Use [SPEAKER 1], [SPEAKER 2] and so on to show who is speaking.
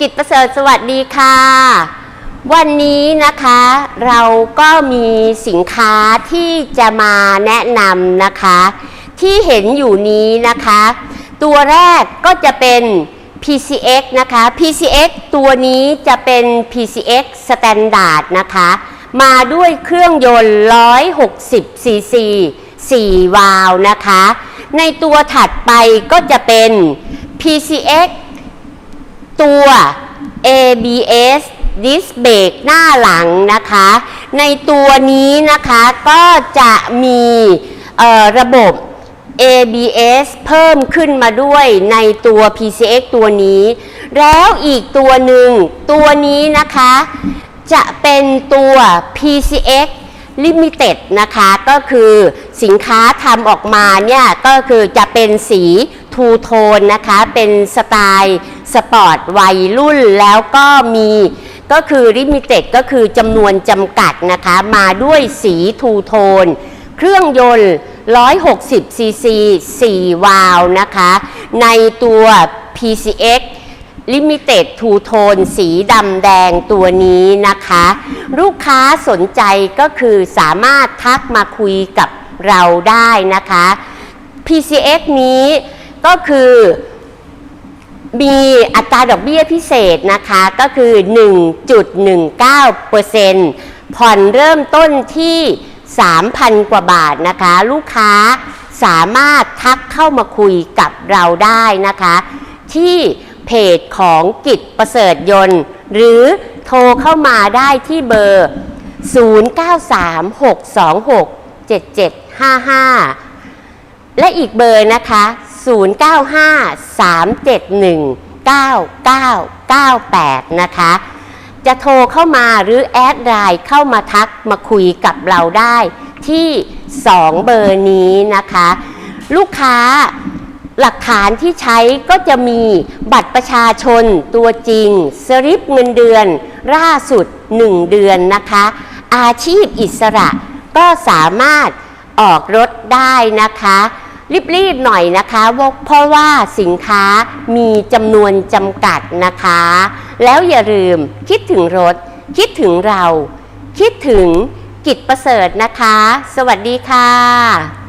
[SPEAKER 1] กิจประเสริฐสวัสดีค่ะ วันนี้นะคะเราก็มีสินค้าที่จะมาแนะนำนะคะ ที่เห็นอยู่นี้นะคะ ตัวแรกก็จะเป็น PCX นะคะ PCX ตัวนี้จะเป็น PCX Standard นะคะ มาด้วยเครื่องยนต์ 160 cc 4 วาล์วนะคะ ในตัวถัดไปก็จะเป็น PCX ตัว ABS Disc Brake หน้าหลังนะคะ ในตัวนี้นะคะก็จะมีระบบ ABS เพิ่มขึ้นมาด้วยในตัว PCX ตัวนี้ แล้วอีกตัวหนึ่งตัวนี้นะคะ จะเป็นตัว PCX Limited นะคะก็คือสินค้าทำออกมาเนี่ยก็คือจะเป็นสีทูโทนนะคะเป็นสไตล์สปอร์ตวัยรุ่นแล้วก็มีก็คือ Limited ก็คือจำนวนจำกัดนะคะมาด้วยสีทูโทน เครื่องยนต์ 160 ซีซี 4 วาล์วนะคะ ในตัว PCX Limited Two Tone สีดำแดงตัวนี้นะคะ ลูกค้าสนใจก็คือสามารถทักมาคุยกับเราได้นะคะ PCX นี้ก็คือมีอัตราดอกเบี้ยพิเศษนะคะก็คือ 1.19%ผ่อนเริ่มต้นที่ 3,000 กว่าบาทนะคะ ลูกค้าสามารถทักเข้ามาคุยกับเราได้นะคะ ที่ เพจของกิจประเสริฐยนต์ หรือโทรเข้ามาได้ที่เบอร์ 0936267755 และอีกเบอร์นะคะ 0953719998 นะคะ จะโทรเข้ามาหรือแอดไลน์เข้ามาทักมาคุยกับเราได้ที่ 2 เบอร์นี้นะคะ ลูกค้า หลักฐานที่ใช้ก็จะมีบัตรประชาชนตัวจริง สลิปเงินเดือนล่าสุด 1 เดือนนะคะ อาชีพอิสระก็สามารถออกรถได้นะคะรีบๆหน่อยนะคะเพราะว่าสินค้ามีจำนวนจำกัดนะคะ แล้วอย่าลืมคิดถึงรถ คิดถึงเรา คิดถึงกิจประเสริฐนะคะ สวัสดีค่ะ